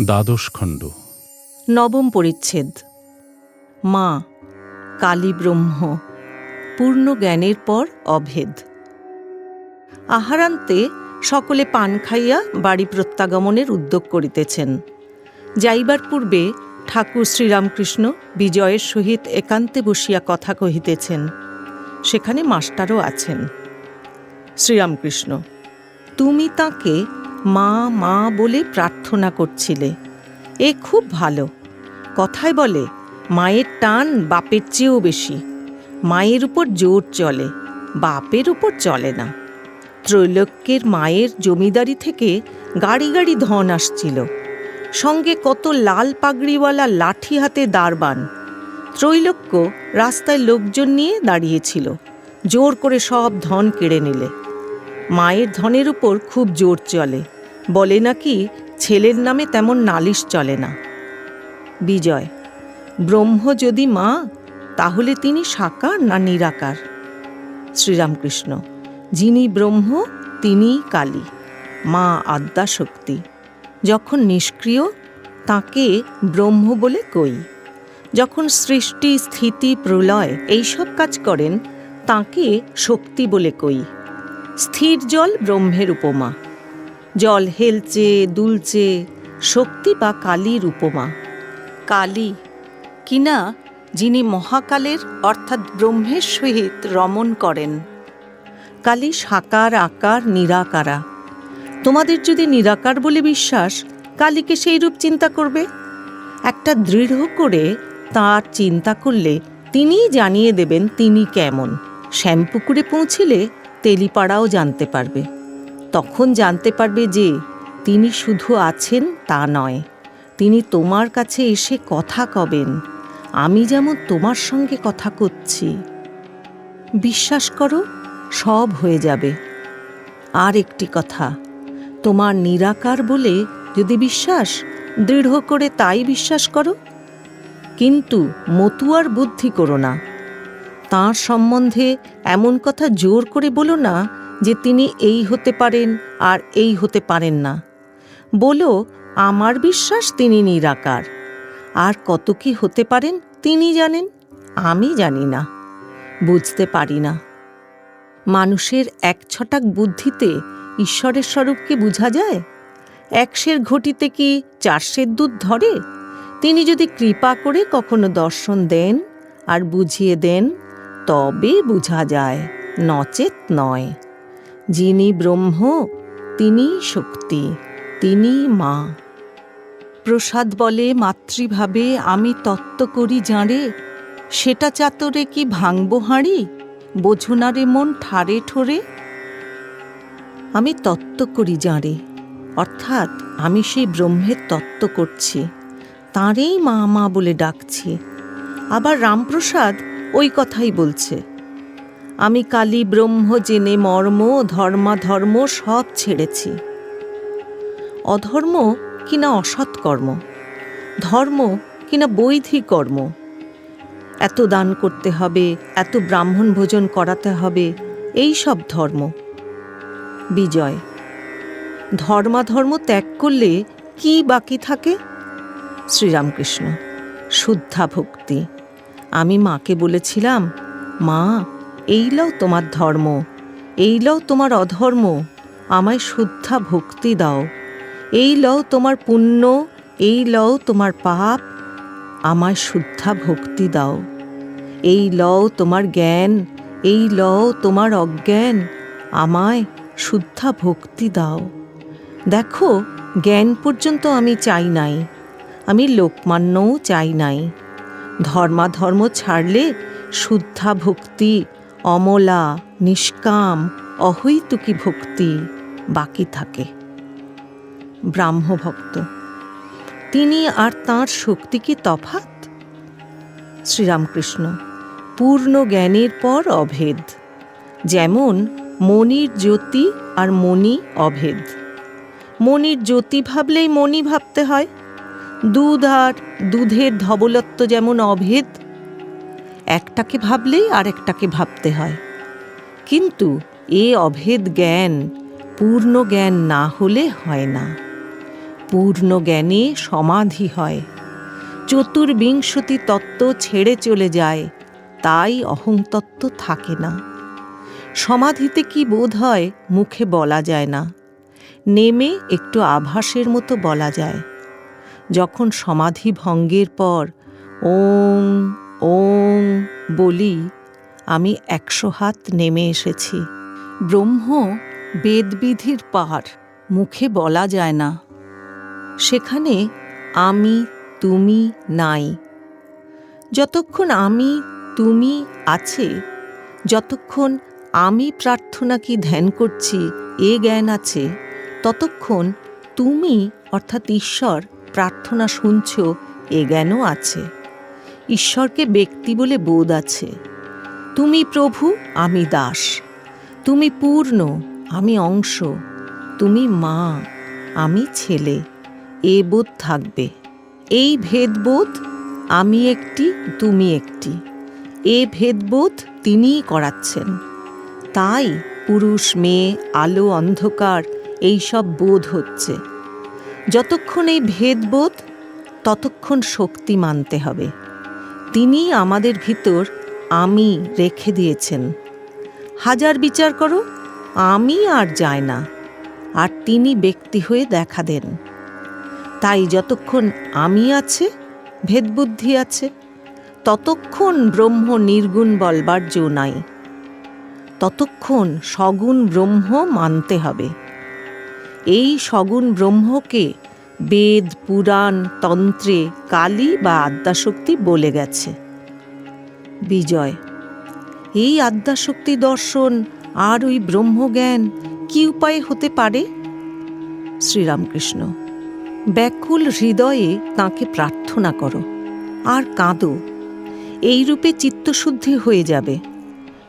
দ্বাদশ খণ্ড। নবম পরিচ্ছেদ। মা কালী ব্রহ্ম পূর্ণ জ্ঞানের পর অভেদ। আহারান্তে সকলে পান খাইয়া বাড়ি প্রত্যাগমনের উদ্যোগ করিতেছেন। যাইবার পূর্বে ঠাকুর শ্রীরামকৃষ্ণ বিজয়ের সহিত একান্তে বসিয়া কথা কহিতেছেন। সেখানে মাস্টারও আছেন। শ্রীরামকৃষ্ণ, তুমি তাকে মা মা বলে প্রার্থনা করছিলে। এ খুব ভালো। কথায় বলে, মায়ের টান বাপের চেয়েও বেশি। মায়ের উপর জোর চলে, বাপের উপর চলে না। ত্রৈলোক্যের মায়ের জমিদারি থেকে গাড়ি গাড়ি ধন আসছিল। সঙ্গে কত লাল পাগড়িওয়ালা লাঠি হাতে দারবান। ত্রৈলোক্য রাস্তায় লোকজন নিয়ে দাঁড়িয়েছিল, জোর করে সব ধন কেড়ে নিলে। মায়ের ধনের উপর খুব জোর চলে। বলে নাকি ছেলের নামে তেমন নালিশ চলে না। বিজয়, ব্রহ্ম যদি মা, তাহলে তিনি সাকার না নিরাকার? শ্রীরামকৃষ্ণ, যিনি ব্রহ্ম, তিনিই কালী। মা আদ্যা শক্তি যখন নিষ্ক্রিয়, তাকে ব্রহ্ম বলে কই। যখন সৃষ্টি, স্থিতি, প্রলয় এইসব কাজ করেন, তাকে শক্তি বলে কই। স্থির জল ব্রহ্মের উপমা। জল হেলচে, দুলচে, শক্তি বা কালীর উপমা। কালী, কিনা যিনি মহাকালের অর্থাৎ ব্রহ্মের সহিত রমণ করেন। কালী সাকার, আকার, নিরাকারা। তোমাদের যদি নিরাকার বলে বিশ্বাস, কালীকে সেই রূপ চিন্তা করবে? একটা দৃঢ় করে তার চিন্তা করলে তিনিই জানিয়ে দেবেন তিনি কেমন। শ্যামপুকুরে পৌঁছিলে তেলিপাড়াও জানতে পারবে। তখন জানতে পারবে যে তিনি শুধু আছেন তা নয়। তিনি তোমার কাছে এসে কথা কবেন। আমি যেমন তোমার সঙ্গে কথা করছি। বিশ্বাস করো, সব হয়ে যাবে। আর একটি কথা, তোমার নিরাকার বলে যদি বিশ্বাস, দৃঢ় করে তাই বিশ্বাস করো। কিন্তু মতুয়ার বুদ্ধি করো না। তাঁর সম্বন্ধে এমন কথা জোর করে বলো না যে তিনি এই হতে পারেন আর এই হতে পারেন না। বলো, আমার বিশ্বাস তিনি নিরাকার। আর কত কি হতে পারেন তিনি জানেন? আমি জানি না। বুঝতে পারি না। মানুষের এক ছটাক বুদ্ধিতে ঈশ্বরের স্বরূপকে বোঝা যায়? একশের ঘটিতে কি চারশের দুধ ধরে? তিনি যদি কৃপা করে কখনো দর্শন দেন আর বুঝিয়ে দেন, তবে বোঝা যায় নচেত নয়। যিনি ব্রহ্ম তিনি শক্তি তিনি মা। প্রসাদ বলে মাতৃভাবে আমি তত্ত্ব করি জাঁড়ে সেটা চাতরে কি ভাঙব হাঁড়ি, বোঝনারে মন ঠারে ঠোরে? আমি তত্ত্ব করি জাঁড়ে অর্থাৎ আমি সেই ব্রহ্মের তত্ত্ব করছি, তাঁরেই মা মা বলে ডাকছি। আবার রামপ্রসাদ ওই কথাই বলছে আমি কালী ব্রহ্ম জেনে মর্ম ধর্মাধর্ম সব ছেড়েছি। অধর্ম কিনা অসৎ কর্ম, ধর্ম কিনা বৈধিক কর্ম। এত দান করতে হবে, এত ব্রাহ্মণ ভোজন করাতে হবে, এই সব ধর্ম। বিজয় ধর্মাধর্ম ত্যাগ করলে কি বাকি থাকে? শ্রীরামকৃষ্ণ, শুদ্ধা ভক্তি। আমি মাকে বলেছিলাম, মা এই লও তোমার ধর্ম, এই লও তোমার অধর্ম, আমায় শুদ্ধা ভক্তি দাও। এই লও তোমার পুণ্য, এই লও তোমার পাপ, আমায় শুদ্ধা ভক্তি দাও। এই লও তোমার জ্ঞান, এই লও তোমার অজ্ঞান, আমায় শুদ্ধা ভক্তি দাও। দেখো, জ্ঞান পর্যন্ত আমি চাই নাই, আমি লোকমান্যও চাই নাই। ধর্মাধর্ম ছাড়লে শুদ্ধা ভক্তি অমলা, নিষ্কাম, অহৈতুকী ভক্তি বাকি থাকে। ব্রাহ্মভক্ত, তিনি আর তাঁর শক্তি কি তফাত শ্রীরামকৃষ্ণ, পূর্ণ জ্ঞানের পর অভেদ, যেমন মনির জ্যোতি আর মণি অভেদ। মনির জ্যোতি ভাবলেই মণি ভাবতে হয়। দুধ আর দুধের ধবলত্ব যেমন অভেদ একটাকে ভাবলেই আরেকটাকে ভাবতে হয়। কিন্তু এ অভেদ জ্ঞান পূর্ণ জ্ঞান না হলে হয় না। পূর্ণ জ্ঞানে সমাধি হয়। চতুর্বিংশতি তত্ত্ব ছেড়ে চলে যায়, তাই অহংতত্ত্ব থাকে না। সমাধিতে কি বোধ হয় মুখে বলা যায় না। নেমে একটু আভাসের মতো বলা যায়। যখন সমাধি ভঙ্গের পর ওং ওং বলি, আমি একশো হাত নেমে এসেছি। ব্রহ্ম বেদবিধির পার মুখে বলা যায় না। সেখানে আমি, তুমি নাই। যতক্ষণ আমি, তুমি আছে, যতক্ষণ আমি প্রার্থনা কি ধ্যান করছি, এ জ্ঞান আছে, ততক্ষণ তুমি, অর্থাৎ ঈশ্বর, প্রার্থনা শুনছ, এ জ্ঞানও আছে। ঈশ্বরকে ব্যক্তি বলে বোধ আছে। তুমি প্রভু, আমি দাস। তুমি পূর্ণ, আমি অংশ। তুমি মা, আমি ছেলে। এ বোধ থাকবে। এই ভেদবোধ, আমি একটি, তুমি একটি। এ ভেদবোধ তিনিই করাচ্ছেন। তাই পুরুষ, মেয়ে, আলো, অন্ধকার এইসব বোধ হচ্ছে। যতক্ষণ এই ভেদবোধ, ততক্ষণ শক্তি মানতে হবে। তিনি আমাদের ভিতর আমি রেখে দিয়েছেন। হাজার বিচার করো, আমি আর যায় না, আর তিনি ব্যক্তি হয়ে দেখা দেন। তাই যতক্ষণ আমি আছে, ভেদবুদ্ধি আছে, ততক্ষণ ব্রহ্ম নির্গুণ বলবার জো নাই, ততক্ষণ সগুণ ব্রহ্ম মানতে হবে। এই সগুণ ব্রহ্মকে বেদ, পুরাণ, তন্ত্রে কালী বা আদ্যাশক্তি বলে গেছে। বিজয়, এই আদ্যাশক্তি দর্শন আর ওই ব্রহ্মজ্ঞান কি উপায়ে হতে পারে? শ্রীরামকৃষ্ণ, ব্যাকুল হৃদয়ে তাকে প্রার্থনা করো, আর কাঁদো। এইরূপে চিত্তশুদ্ধি হয়ে যাবে।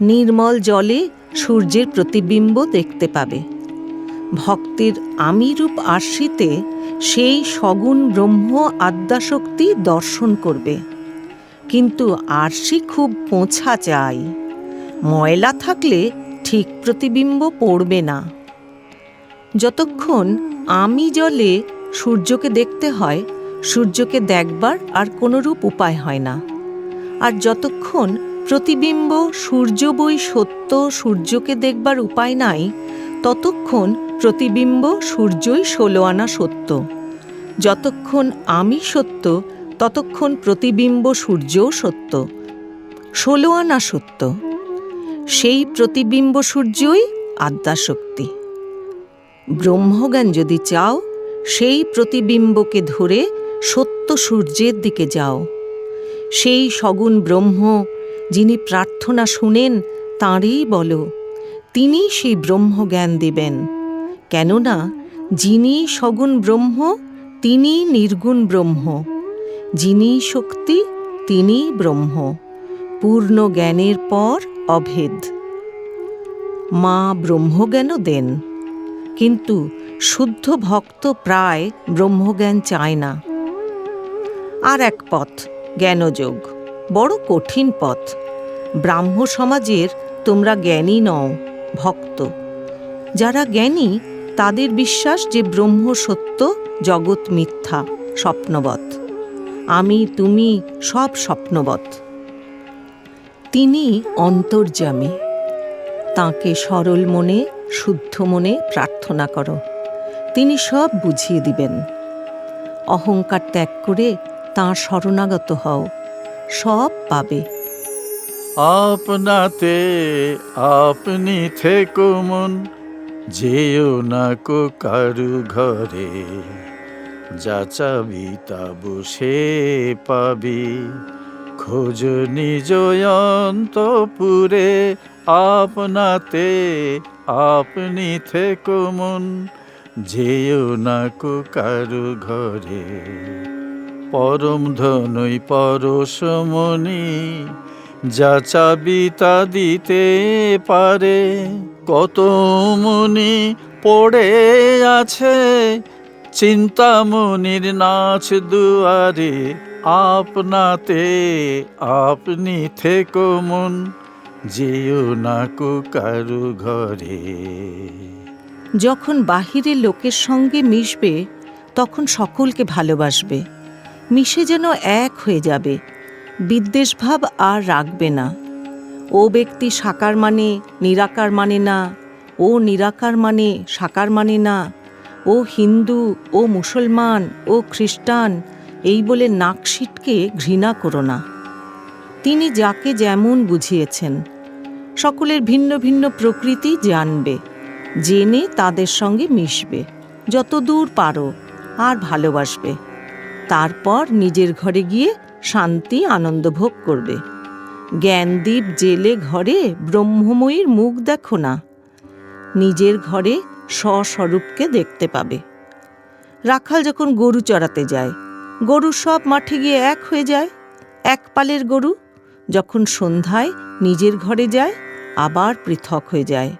নির্মল জলে সূর্যের প্রতিবিম্ব দেখতে পাবে। ভক্তের আমিরূপ আশ্রিতে সেই সগুণ ব্রহ্ম আদ্যাশক্তি দর্শন করবে। কিন্তু আরশি খুব পোঁছা চাই ময়লা থাকলে ঠিক প্রতিবিম্ব পড়বে না। যতক্ষণ আমি জলে সূর্যকে দেখতে হয়, সূর্যকে দেখবার আর কোনোরূপ উপায় হয় না। আর যতক্ষণ প্রতিবিম্ব সূর্য বই সত্য সূর্যকে দেখবার উপায় নাই, ততক্ষণ প্রতিবিম্ব সূর্যই ষোলো আনা সত্য। যতক্ষণ আমি সত্য, ততক্ষণ প্রতিবিম্ব সূর্যও সত্য। ষোলো আনা সত্য। সেই প্রতিবিম্ব সূর্যই আদ্যাশক্তি। ব্রহ্মজ্ঞান যদি চাও, সেই প্রতিবিম্বকে ধরে সত্য সূর্যের দিকে যাও। সেই সগুণ ব্রহ্ম, যিনি প্রার্থনা শুনেন, তাঁরই বলো তিনি সেই ব্রহ্মজ্ঞান দেবেন। কেননা যিনি সগুণ ব্রহ্ম, তিনি নির্গুণ ব্রহ্ম। যিনি শক্তি, তিনি ব্রহ্ম। পূর্ণ জ্ঞানের পর অভেদ। মা ব্রহ্মজ্ঞানও দেন। কিন্তু শুদ্ধ ভক্ত প্রায় ব্রহ্মজ্ঞান চায় না। আর এক পথ, জ্ঞানযোগ। বড় কঠিন পথ। ব্রাহ্ম সমাজের তোমরা জ্ঞানী নও, ভক্ত। যারা জ্ঞানী তাদের বিশ্বাস যে ব্রহ্ম সত্য, জগৎ মিথ্যা, স্বপ্নবৎ। আমি, তুমি সব স্বপ্নবৎ। তিনি অন্তর্যামী। তাঁকে সরল মনে, শুদ্ধ মনে প্রার্থনা করো। তিনি সব বুঝিয়ে দিবেন। অহংকার ত্যাগ করে তাঁর শরণাগত হও। সব পাবে। আপনাতে, আপনি থেকো মন। যেও না কো কারু ঘরে, যা চাবি তা বসে পাবি। খোঁজ নিজ অন্তপুরে, আপনাতে আপনি থেকো মন। যেও না কো কারু ঘরে, পরম ধনই পরশমণি যা চাবি তা দিতে পারে। কত মনি পড়ে আছে। চিন্তামণির নাচ দুয়ারে আপনাতে, আপনি থেকো মন, যেও না কো কারু ঘরে। যখন বাহিরে লোকের সঙ্গে মিশবে, তখন সকলকে ভালোবাসবে। মিশে যেন এক হয়ে যাবে। বিদ্বেষভাব আর রাখবে না। ও ব্যক্তি সাকার মানে নিরাকার মানে না। ও নিরাকার মানে সাকার মানে না। ও হিন্দু, ও মুসলমান, ও খ্রিস্টান, এই বলে নাকশিটকে ঘৃণা করো না। তিনি যাকে যেমন বুঝিয়েছেন, সকলের ভিন্ন ভিন্ন প্রকৃতি জানবে, জেনে তাদের সঙ্গে মিশবে। যত দূর পারো আর ভালোবাসবে। তারপর নিজের ঘরে গিয়ে শান্তি, আনন্দ ভোগ করবে। জ্ঞানদীপ জেলে ঘরে ব্রহ্মময়ীর মুখ দেখো না। নিজের ঘরে স্বস্বরূপকে দেখতে পাবে। রাখাল যখন গরু চড়াতে যায়, গরু সব মাঠে গিয়ে এক হয়ে যায়, এক পালের গরু। যখন সন্ধ্যায় নিজের ঘরে যায়, আবার পৃথক হয়ে যায়।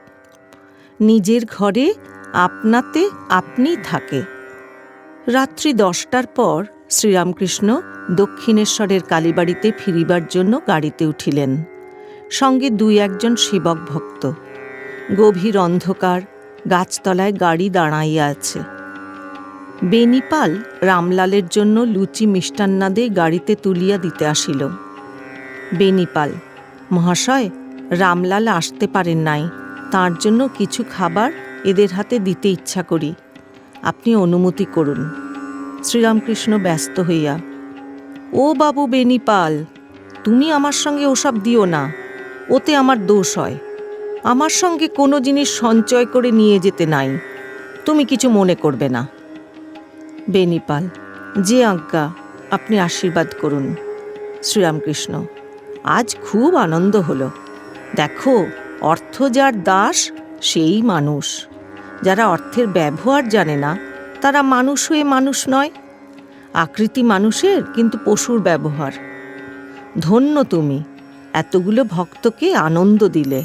নিজের ঘরে আপনাতে আপনি থাকে। রাত্রি দশটার পর শ্রীরামকৃষ্ণ দক্ষিণেশ্বরের কালীবাড়িতে ফিরিবার জন্য গাড়িতে উঠিলেন। সঙ্গে দুই একজন সেবক ভক্ত। গভীর অন্ধকার, গাছতলায় গাড়ি দাঁড়াইয়া আছে। বেনিপাল রামলালের জন্য লুচি মিষ্টান্নাদে গাড়িতে তুলিয়া দিতে আসিল। বেনিপাল, মহাশয়, রামলাল আসতে পারেন নাই। তার জন্য কিছু খাবার এদের হাতে দিতে ইচ্ছা করি। আপনি অনুমতি করুন। শ্রীরামকৃষ্ণ ব্যস্ত হইয়া, ও বাবু বেনিপাল, তুমি আমার সঙ্গে ওসব দিও না, ওতে আমার দোষ হয়। আমার সঙ্গে কোনো জিনিস সঞ্চয় করে নিয়ে যেতে নাই, তুমি কিছু মনে করবে না। বেনিপাল, যে আজ্ঞা, আপনি আশীর্বাদ করুন। শ্রীরামকৃষ্ণ, আজ খুব আনন্দ হলো। দেখো, অর্থ যার দাস, সেই মানুষ। যারা অর্থের ব্যবহার জানে না তারা মানুষ হয়ে মানুষ নয়। আকৃতি মানুষের, কিন্তু পশুর ব্যবহার। ধন্য তুমি, এতগুলো ভক্তকে আনন্দ দিলে।